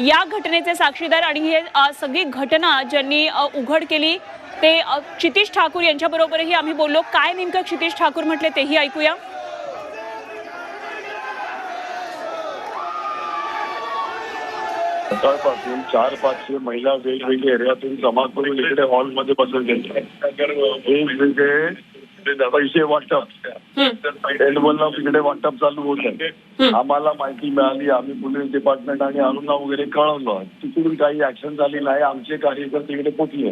या घटनेचे साक्षीदार आणि हे सगळी घटना ज्यांनी उघड केली ते क्षितिश ठाकूर यांच्याबरोबरही आम्ही बोललो. काय नेमकं क्षितिश ठाकूर म्हटले तेही ऐकूया. सकाळपासून चार पाचशे महिला वेगवेगळ्या एरियातून जमा करून इकडे हॉलमध्ये बसवले वेगवेगळे पैसे वाटप. एडवलला तिकडे वाटप चालू होतं आम्हाला माहिती मिळाली आम्ही पोलीस डिपार्टमेंट आणि अरुणा वगैरे कळवलं. तिकडून काही ऍक्शन झाली नाही आमचे कार्यकर्ते इकडे पोचले.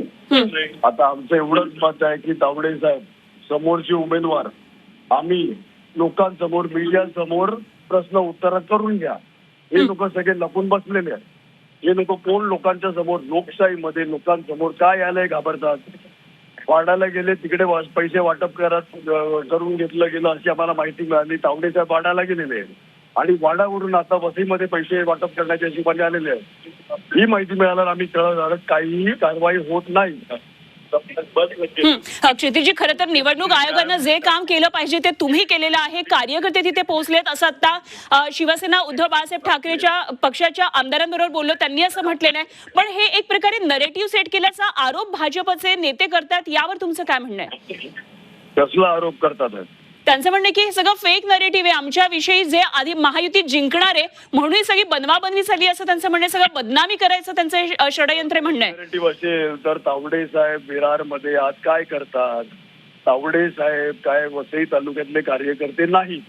आता आमचं एवढंच मत आहे की तावडे साहेब समोरचे उमेदवार आम्ही लोकांसमोर मीडिया समोर प्रश्न उत्तर करून घ्या. हे लोक सगळे लपून बसलेले आहेत. हे लोक कोण लोकांच्या समोर? लोकशाहीमध्ये लोकांसमोर काय आलंय घाबरतात? वाडाला गेले तिकडे पैसे वाटप करत करून घेतलं गेलं अशी आम्हाला माहिती मिळाली. तावडे साहेब वाडाला गेलेले. आणि वाडावरून आता वसईमध्ये पैसे वाटप करण्याच्या हिशोबाने आलेले आहेत ही माहिती मिळाल्यावर आम्ही कळणार काहीही कारवाई होत नाही. क्षितिजी खरं तर निवडणूक आयोगानं जे काम केलं पाहिजे ते तुम्ही केलेलं आहे. कार्यकर्ते तिथे पोहोचलेत असं आता शिवसेना उद्धव बाळासाहेब ठाकरेच्या पक्षाच्या आमदारांबरोबर बोललो त्यांनी असं म्हटलेलं आहे. पण हे एक प्रकारे नरेटिव्ह सेट केल्याचा आरोप भाजपचे नेते करतात यावर तुमचं काय म्हणणं आहे? कसला आरोप करतात? त्यांचं म्हणणं की हे सगळं फेक नरेटिव्ह आहे. आमच्याविषयी जे आधी महायुती जिंकणार आहे म्हणून ही सगळी बनवाबनवी झाली असं त्यांचं म्हणणं सगळं बदनामी करायचं त्यांचं षडयंत्र म्हणणं आहे. तर तावडे साहेब विरारमध्ये आज काय करतात? तावडे साहेब काय वसई तालुक्यातले कार्यकर्ते नाही.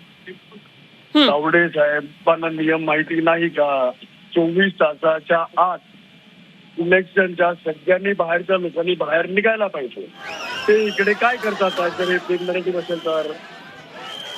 तावडे साहेबांना नियम माहिती नाही का? चोवीस तासाच्या आत इलेक्शनच्या सगळ्यांनी बाहेरच्या लोकांनी बाहेर निघायला पाहिजे. ते इकडे काय करतात? तर?